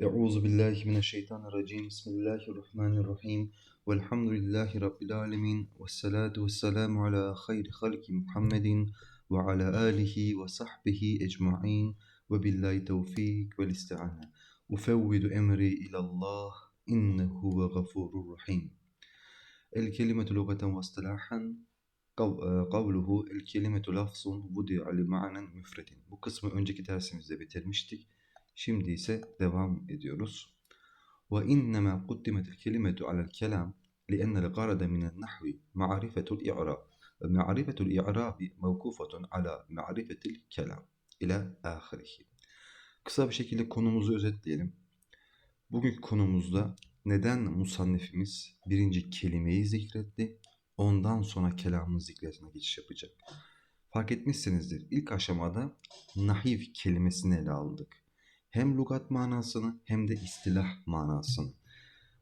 Euzu billahi mineşşeytanirracim. Bismillahirrahmanirrahim. Velhamdülillahi rabbil alamin. Ves salatu vesselamu ala hayri halki Muhammedin ve ala alihi ve sahbihi ecmaîn. Ve billahi tevfik vel isti'ane. Ufevvidu emri ilallah innehu ve gafurur rahim. El kelimetu lugatan ve istilahan e, kavluhu el kelimetu lafzun vudi'a li ma'nen müfredin. Bu kısmı önceki dersimizde bitirmiştik. Şimdi ise devam ediyoruz. وإنما قدمت الكلمة على الكلام لأن الغرض من النحو معرفة الإعراب معرفة الإعراب موقوفة على معرفة الكلام إلى آخره Kısa bir şekilde konumuzu özetleyelim. Bugünkü konumuzda neden musannifimiz birinci kelimeyi zikretti, ondan sonra kelamın zikretine geçiş yapacak. Fark etmişsinizdir. İlk aşamada nahiv kelimesini ele aldık. Hem lugat manasını hem de istilah manasını.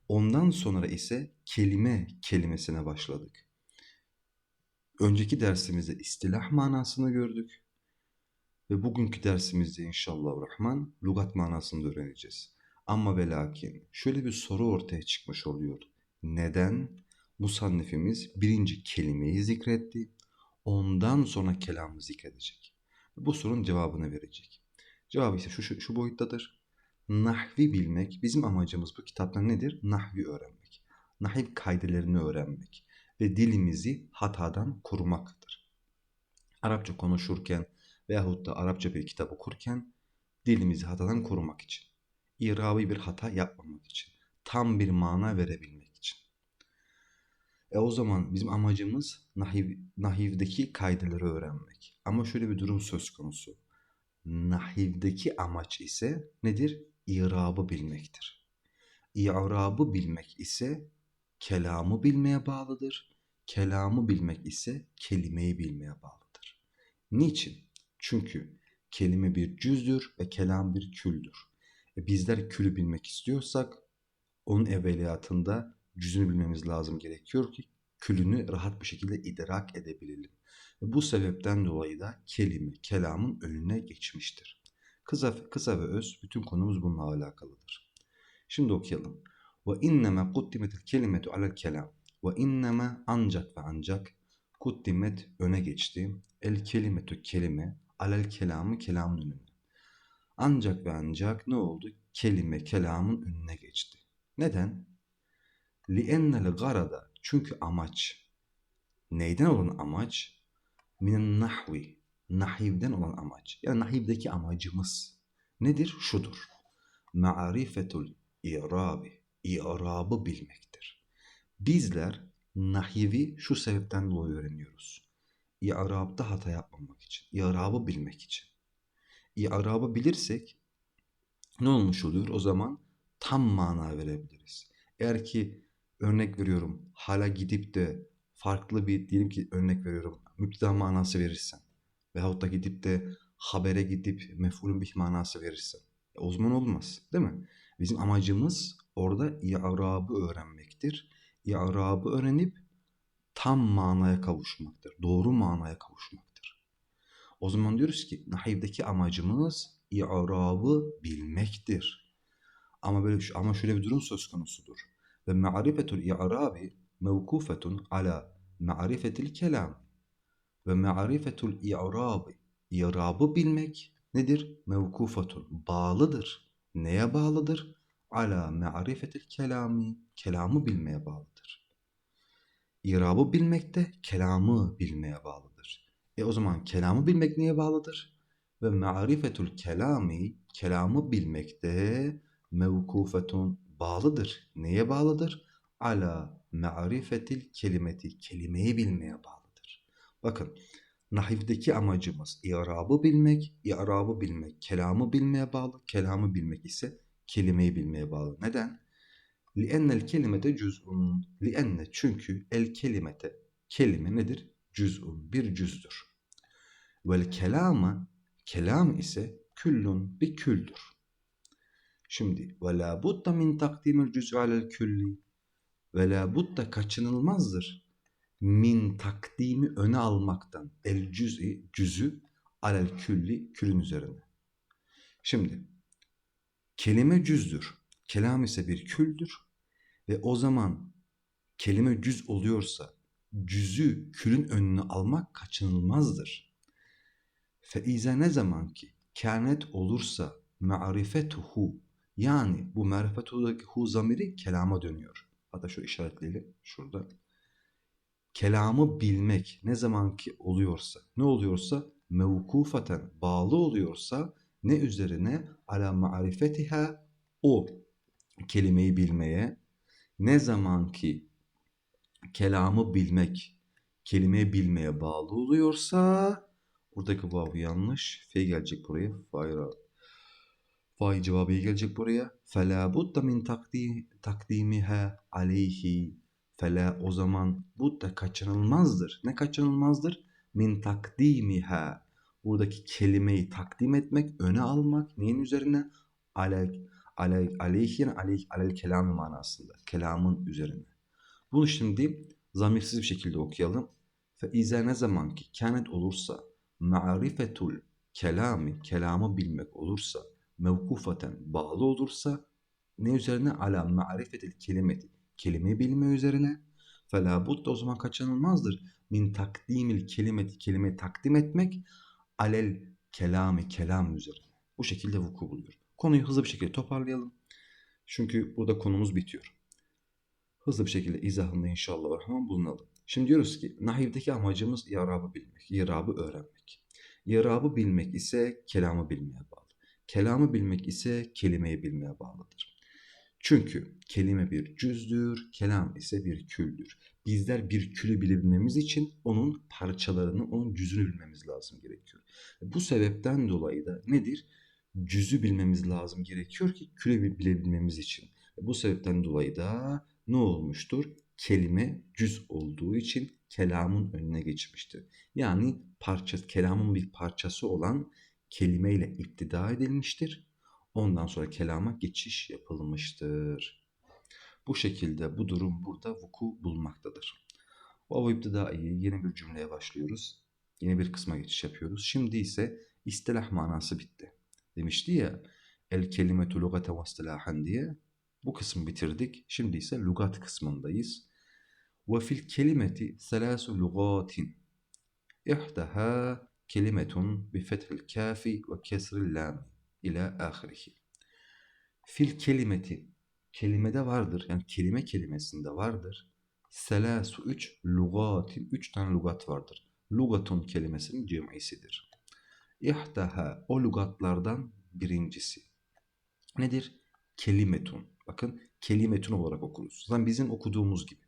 Ondan sonra ise kelime kelimesine başladık. Önceki dersimizde istilah manasını gördük. Ve bugünkü dersimizde inşallah rahman lugat manasını da öğreneceğiz. Ama ve lakin şöyle bir soru ortaya çıkmış oluyor. Neden musannifimiz birinci kelimeyi zikretti, ondan sonra kelamı zikredecek? Bu sorunun cevabını verecek. Cevabı ise şu, şu, şu boyuttadır. Nahvi bilmek, bizim amacımız bu kitapta nedir? Nahvi öğrenmek. Nahiv kaidelerini öğrenmek ve dilimizi hatadan korumaktır. Arapça konuşurken veyahut da Arapça bir kitap okurken dilimizi hatadan korumak için. İrabi bir hata yapmamak için. Tam bir mana verebilmek için. E o zaman bizim amacımız nahiv, nahivdeki kaideleri öğrenmek. Ama şöyle bir durum söz konusu. Nahivdeki amaç ise nedir? İrabı bilmektir. İrabı bilmek ise kelamı bilmeye bağlıdır. Kelamı bilmek ise kelimeyi bilmeye bağlıdır. Niçin? Çünkü kelime bir cüzdür ve kelam bir küldür. E bizler külü bilmek istiyorsak onun evveliyatında cüzünü bilmemiz lazım gerekiyor ki külünü rahat bir şekilde idrak edebilelim. Ve bu sebepten dolayı da kelime kelamın önüne geçmiştir. Kısa, kısa ve öz bütün konumuz bununla alakalıdır. Şimdi okuyalım. Ve inneme kuddimetil kelimetu alel kelam. Ve inneme ancak ve ancak kuddimet öne geçti. El kelimetu kelime alel kelamı kelamın önüne. Ancak ve ancak ne oldu? Kelime kelamın önüne geçti. Neden? لِأَنَّ الْغَرَدَ çünkü amaç. Neyden olan amaç? Minen nahvi. Nahivden olan amaç. Yani nahivdeki amacımız nedir? Şudur. Ma'rifetul i'rabi. İ'rabı bilmektir. Bizler nahivi şu sebepten dolayı öğreniyoruz. İ'rabda hata yapmamak için. İ'rabı bilmek için. İ'rabı bilirsek ne olmuş oluyor? O zaman tam mana verebiliriz. Eğer ki örnek veriyorum hala gidip de farklı bir diyelim ki örnek veriyorum müpteda manası verirsen veyahut da gidip de habere gidip mef'ulün bih manası verirsen e, o zaman olmaz değil mi? Bizim amacımız orada i'rabı öğrenmektir. İ'rabı öğrenip tam manaya kavuşmaktır. Doğru manaya kavuşmaktır. O zaman diyoruz ki nahivdeki amacımız i'rabı bilmektir. Ama böyle ama şöyle bir durum söz konusudur. Ve ma'rifetul i'rabi mevkufetun ala ma'rifetil kelam. Ve ma'rifetul bilmek nedir? Mevkufetun bağlıdır. Neye bağlıdır? Ala ma'rifetil kelami kelamı bilmeye bağlıdır. İrabı bilmek de kelamı bilmeye bağlıdır. E o zaman kelamı bilmek neye bağlıdır? Ve ma'rifetul kelami kelamı bilmek de mevkufetun bağlıdır. Neye bağlıdır? Ala ma'rifetil kelimeti kelimeyi bilmeye bağlıdır. Bakın nahivdeki amacımız i'rabı bilmek, i'rabı bilmek kelamı bilmeye bağlı, kelamı bilmek ise kelimeyi bilmeye bağlı. Neden? لِأَنَّ الْكَلِمَةَ cüz'un. لِأَنَّ çünkü el kelimete kelime nedir? Cüz'un bir cüzdür. Vel kelama kelam ise küllün bir küldür. Şimdi ve la budda min takdimil cüz'ü alel külli ve la budda kaçınılmazdır min takdimi öne almaktan el cüz'i cüzü alel külli külün üzerine. Şimdi Kelime cüzdür. Kelam ise bir küldür. Ve o zaman kelime cüz oluyorsa cüzü külün önüne almak kaçınılmazdır. Feize ne zaman ki kânet olursa ma'rifetuhu yani bu marifetuhudaki hu zamiri kelama dönüyor. Hatta şu işaretleyelim şurada. Kelamı bilmek ne zaman ki oluyorsa, ne oluyorsa mevkufaten bağlı oluyorsa ne üzerine ala ma'rifetiha o kelimeyi bilmeye ne zaman ki kelamı bilmek kelimeyi bilmeye bağlı oluyorsa buradaki vav yanlış. Fe gelecek buraya. Fayra. Fay cevabı gelecek buraya. Fela budda min takdim, takdimiha aleyhi. Fela o zaman budda kaçınılmazdır. Ne kaçınılmazdır? Min takdimiha. Buradaki kelimeyi takdim etmek, öne almak. Neyin üzerine? Aleyh, aleyh, aleyh yani aleyh, aleyh kelamı manasında. Kelamın üzerine. Bunu şimdi zamirsiz bir şekilde okuyalım. Fe ize ne zaman ki kânet olursa ma'rifetul kelami, kelamı bilmek olursa mevkufaten bağlı olursa ne üzerine? Ala ma'rifetil kelimeti, kelime bilme üzerine. Fela budda o zaman kaçınılmazdır. Min takdimil kelimeti, kelime takdim etmek alel kelami, kelam üzerine. Bu şekilde vuku buluyor. Konuyu hızlı bir şekilde toparlayalım. Çünkü burada konumuz bitiyor. Hızlı bir şekilde izahında inşallah rahman bulunalım. Şimdi diyoruz ki nahivdeki amacımız yarabı bilmek, yarabı öğrenmek. Yarabı bilmek ise kelamı bilmeye bağlı. Kelamı bilmek ise kelimeyi bilmeye bağlıdır. Çünkü kelime bir cüzdür, kelam ise bir küldür. Bizler bir külü bilebilmemiz için onun parçalarını, onun cüzünü bilmemiz lazım gerekiyor. Bu sebepten dolayı da nedir? Cüzü bilmemiz lazım gerekiyor ki külü bilebilmemiz için. Bu sebepten dolayı da ne olmuştur? Kelime cüz olduğu için kelamın önüne geçmiştir. Yani parça, kelamın bir parçası olan kelimeyle iptida edilmiştir. Ondan sonra kelama geçiş yapılmıştır. Bu şekilde bu durum burada vuku bulmaktadır. Vav iptidaiye yeni bir cümleye başlıyoruz. Yeni bir kısma geçiş yapıyoruz. Şimdi ise istilah manası bitti. Demişti ya el kelimetu lugate ve diye bu kısmı bitirdik. Şimdi ise lugat kısmındayız. Ve fil kelimeti selasu lugatin. İhdaha kelimetun bi fethil kafi ve kesril lam ila ahirihi. Fil kelimeti kelimede vardır. Yani kelime kelimesinde vardır. Selasu üç lugatin. Üç tane lugat vardır. Lugatun kelimesinin cem'isidir. İhdaha o lugatlardan birincisi. Nedir? Kelimetun. Bakın kelimetun olarak okuruz. Zaten bizim okuduğumuz gibi.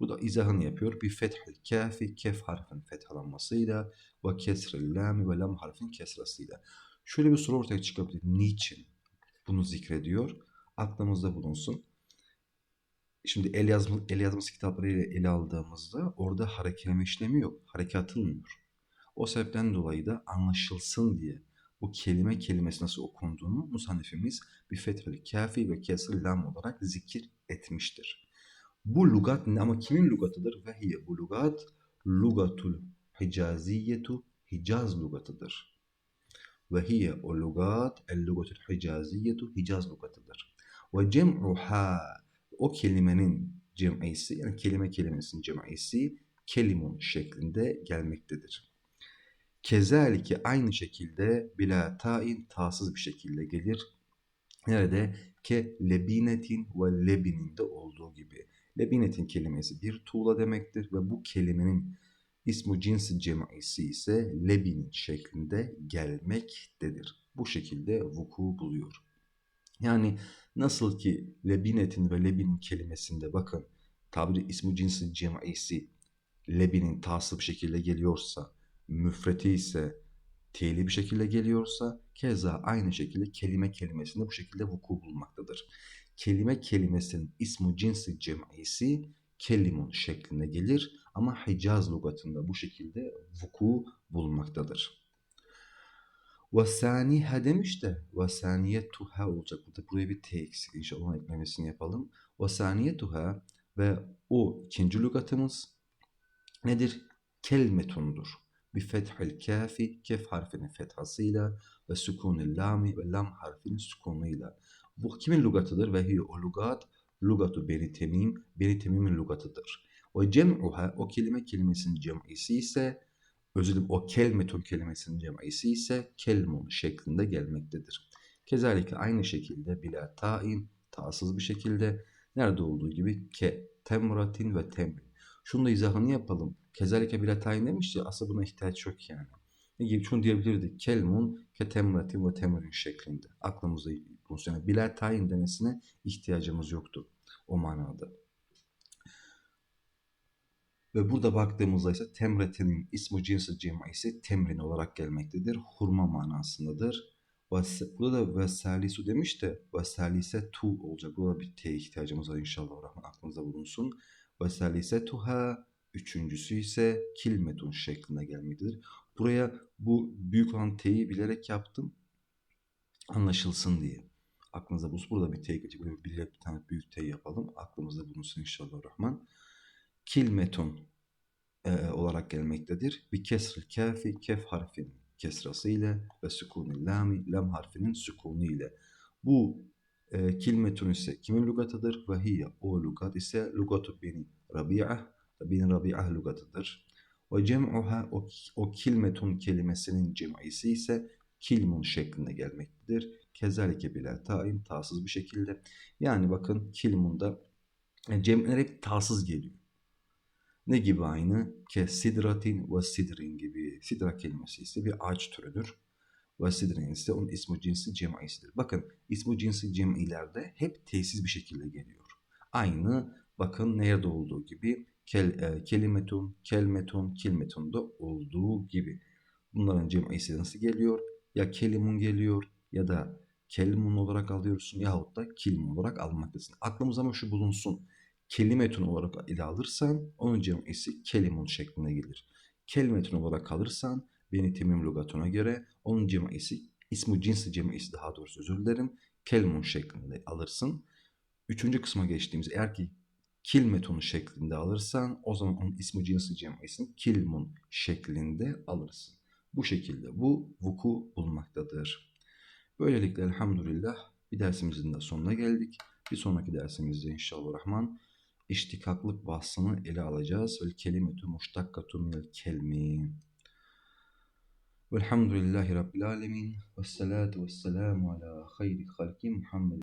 Bu da izahını yapıyor. Bir fethil kafi, kef harfin fethalanmasıyla ve kesril lam ve lam harfin kesrasıyla. Şöyle bir soru ortaya çıkabilir. Niçin bunu zikrediyor? Aklımızda bulunsun. Şimdi el yazma, el yazması kitaplarıyla ele aldığımızda orada harekeleme işlemi yok. Hareket atılmıyor. O sebepten dolayı da anlaşılsın diye bu kelime kelimesi nasıl okunduğunu musannifimiz bir fethül kafi ve kesr lam olarak zikir etmiştir. Bu lugat ama kimin lugatıdır? Ve hiye bu lugat lugatul hicaziyetu Hicaz lugatıdır. Ve hiye o lugat el lugatul hicaziyetu Hicaz lugatıdır. Ve cem'uha o kelimenin cem'isi yani kelime kelimesinin cem'isi kelimun şeklinde gelmektedir. Kezalike aynı şekilde bila ta'in tasız bir şekilde gelir. Nerede? Ke lebinetin ve lebininde olduğu gibi. Lebinetin kelimesi bir tuğla demektir ve bu kelimenin ismu cinsi cemaisi ise lebinin şeklinde gelmektedir. Bu şekilde vuku buluyor. Yani nasıl ki lebinetin ve lebinin kelimesinde bakın tabiri ismu cinsi cemaisi lebinin tasıl şekilde geliyorsa müfreti ise teyli bir şekilde geliyorsa keza aynı şekilde kelime kelimesinde bu şekilde vuku bulmaktadır. Kelime kelimesinin ismu cinsi cem'isi kelimun şeklinde gelir ama Hicaz lügatında bu şekilde vuku bulmaktadır. Vesaniha demiş de vesaniyetuha olacak. Burada buraya bir T eksik. İnşallah eklemesini yapalım. Vesaniyetuha ve o ikinci lügatımız nedir? Kelmetundur. bi fethil kafi kef harfinin fethasıyla ve sükunil lami ve lam harfinin sükunuyla. Bu kimin lugatıdır? Ve hiye o lugat lugatu Beni Temim, Beni Temim'in lugatıdır. Ve cem'uha o kelime kelimesinin cem'isi ise özür dilerim o kelmetun kelimesinin cem'isi ise kelmun şeklinde gelmektedir. Kezalike aynı şekilde bila ta'in, ta'sız bir şekilde nerede olduğu gibi ke, temratin ve temrin. Şunu da izahını yapalım. Kezalike bila ta'in demiş ya aslında buna ihtiyaç yok yani. Ne gibi? Şunu diyebilirdik. Kelmun ke temratin ve temrin şeklinde. Aklımızda bulunsun. Yani bila tayin demesine ihtiyacımız yoktu o manada. Ve burada baktığımızda ise temretinin ismi cinsi cem'isi temrin olarak gelmektedir. Hurma manasındadır. Burada da vesalisu demiş de vesalise tu olacak. Burada bir T ihtiyacımız var inşallah. Rahman aklınızda bulunsun. Vesalise tuha üçüncüsü ise kilmetun şeklinde gelmektedir. Buraya bu büyük olan T'yi bilerek yaptım. Anlaşılsın diye. Aklınızda bulunsun. Burada bir T geçecek. Böyle bir, bir tane büyük T yapalım. Aklımızda bulunsun inşallah. Rahman. Kilmetun e, olarak gelmektedir. Bir kesril kafi kef harfinin kesrası ile ve sükunil lami lam harfinin sükunu ile. Bu e, kilmetun ise kimin lugatıdır? Ve hiye o lugat ise lugatu beni rabi'ah beni rabi'ah lugatıdır. Ve cem'uha o, o kilmetun kelimesinin cem'isi ise kilmun şeklinde gelmektedir. Kezalike bila ta'in ta'sız bir şekilde. Yani bakın kilmunda e, cem'ler hep ta'sız geliyor. Ne gibi aynı? Ke sidratin ve sidrin gibi. Sidra kelimesi ise bir ağaç türüdür. Ve sidrin ise onun ismi cinsi cem'isidir. Bakın ismi cinsi cem'ilerde hep tesis bir şekilde geliyor. Aynı bakın nerede olduğu gibi kel, e, kelimetun, kelmetun, kilmetun da olduğu gibi. Bunların cem'isi nasıl geliyor? Ya kelimun geliyor ya da kelmun olarak alıyorsun yahut da kilmun olarak almaktasın. Aklımıza ama şu bulunsun kelimetun olarak ele alırsan onun cem'isi kelimun şeklinde gelir. Kelimetun olarak alırsan beni temim lugatuna göre onun cem'isi ismi cinsi cem'isi daha doğrusu özür dilerim kelmun şeklinde alırsın. Üçüncü kısma geçtiğimiz eğer ki kilmetun şeklinde alırsan o zaman onun ismi cinsi cem'isini kilmun şeklinde alırsın. Bu şekilde bu vuku bulmaktadır. Böylelikle elhamdülillah bir dersimizin de sonuna geldik. Bir sonraki dersimizde inşallah rahman iştikaklık bahsini ele alacağız. Vel kelimetu muştakkatu minel kelmi. Velhamdülillahi Rabbil alemin. Vessalatu vesselamu ala hayri halki Muhammed.